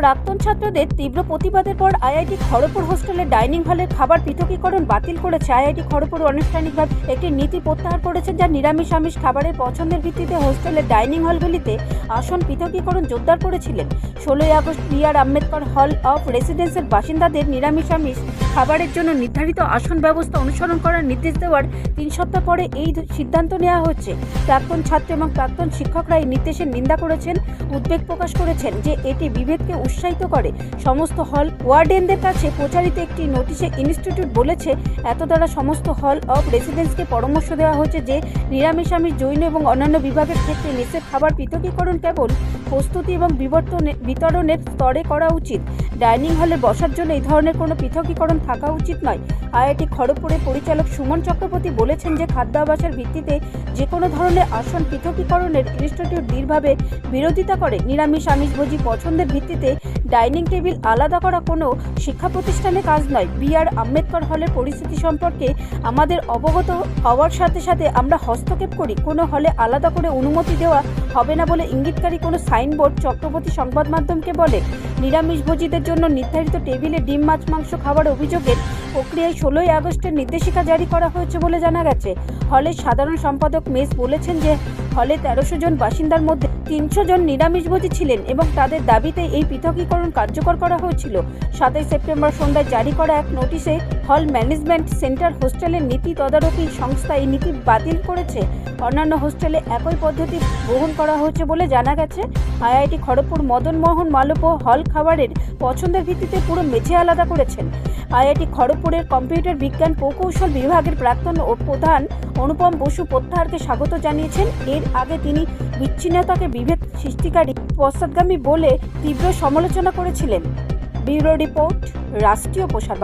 প্রাক্তন ছাত্রদের তীব্র প্রতিবাদের পর আইআইটি খড়গপুর হোস্টেলের ডাইনিং হলের খাবার পৃথকীকরণ বাতিল করেছে। আইআইটি খড়গপুর আনুষ্ঠানিকভাবে একটি নীতি প্রত্যাহার করেছে যা নিরামিষ আমিষ খাবারের পছন্দের ভিত্তিতে হোস্টেলের ডাইনিং হলগুলিতে আসন পৃথকীকরণ জোরদার করেছিলেন। ষোলোই August B R Ambedkar hall of রেসিডেন্সের বাসিন্দাদের নিরামিষ আমিষ খাবারের জন্য নির্ধারিত আসন ব্যবস্থা অনুসরণ করার নির্দেশ দেওয়ার তিন সপ্তাহ পরে এই সিদ্ধান্ত নেওয়া হচ্ছে। প্রাক্তন ছাত্র এবং প্রাক্তন শিক্ষকরা এই নির্দেশের নিন্দা করেছেন, উদ্বেগ প্রকাশ করেছেন যে এটি বিভেদকে উৎসাহিত করে। সমস্ত হল ওয়ার্ডেনদের কাছে প্রচারিত একটি নোটিশে ইনস্টিটিউট বলেছে এত দ্বারা সমস্ত হল অফ রেসিডেন্সকে পরামর্শ দেওয়া হয়েছে যে নিরামিষ আমিষ জৈন এবং অন্যান্য বিভাগের ক্ষেত্রে নিষেধ খাবার পৃথকীকরণ কেবল প্রস্তুতি এবং বিবর্তনে বিতরণের স্তরে করা উচিত। ডাইনিং হলে বসার জন্য এই ধরনের কোনো পৃথকীকরণ থাকা উচিত নয়। আইআইটি খড়গপুরের পরিচালক সুমন চক্রবর্তী বলেছেন যে খাদ্যাভাসের ভিত্তিতে যে কোনো ধরনের আসন পৃথকীকরণের ইনস্টিটিউট দৃঢ়ভাবে বিরোধিতা করে। নিরামিষ আমিষ আমিষভোজী পছন্দের ভিত্তিতে ডাইনিং টেবিল আলাদা করা কোনো শিক্ষা প্রতিষ্ঠানে কাজ নয়। বি আর আম্বেদকর হলের পরিস্থিতি সম্পর্কে আমাদের অবগত হওয়ার সাথে সাথে আমরা হস্তক্ষেপ করি। কোনো হলে আলাদা করে অনুমতি দেওয়া হবে না বলে ইঙ্গিতকারী কোনো সাইনবোর্ড চক্রবর্তী সংবাদ মাধ্যমকে বলে। নিরামিষভোজীদের জন্য নির্ধারিত টেবিলে ডিম, মাছ, মাংস খাবার অভিযোগের প্রক্রিয়ায় ষোলোই আগস্টের নির্দেশিকা জারি করা হয়েছে বলে জানা গেছে। হলের সাধারণ সম্পাদক মেস বলেছেন যে, হলে তেরোশো জন বাসিন্দার মধ্যে তিনশো জন নিরামিষভোজী ছিলেন এবং তাদের দাবিতে এই পৃথকীকরণ কার্যকর করা হয়েছিল। সাতই সেপ্টেম্বর সন্ধ্যায় জারি করা এক নোটিশে হল ম্যানেজমেন্ট সেন্টার হোস্টেলের নীতি তদারকি সংস্থা এই নীতি বাতিল করেছে। অন্যান্য হোস্টেলে একই পদ্ধতি গ্রহণ করা হয়েছে বলে জানা গেছে। আইআইটি খড়গপুর মদন মোহন মালব্য হল খাবারের পছন্দের ভিত্তিতে পুরো মেঝে আলাদা করেছেন। আইআইটি খড়গপুরের কম্পিউটার বিজ্ঞান প্রকৌশল বিভাগের প্রাক্তন ও প্রধান অনুপম বসু প্রত্যাহারকে স্বাগত জানিয়েছেন। এর আগে তিনি বিচ্ছিন্নতাকে বিভেদ সৃষ্টিকারী পশ্চাৎগামী বলে তীব্র সমালোচনা করেছিলেন। ব্যুরো রিপোর্ট, রাষ্ট্রীয় প্রসার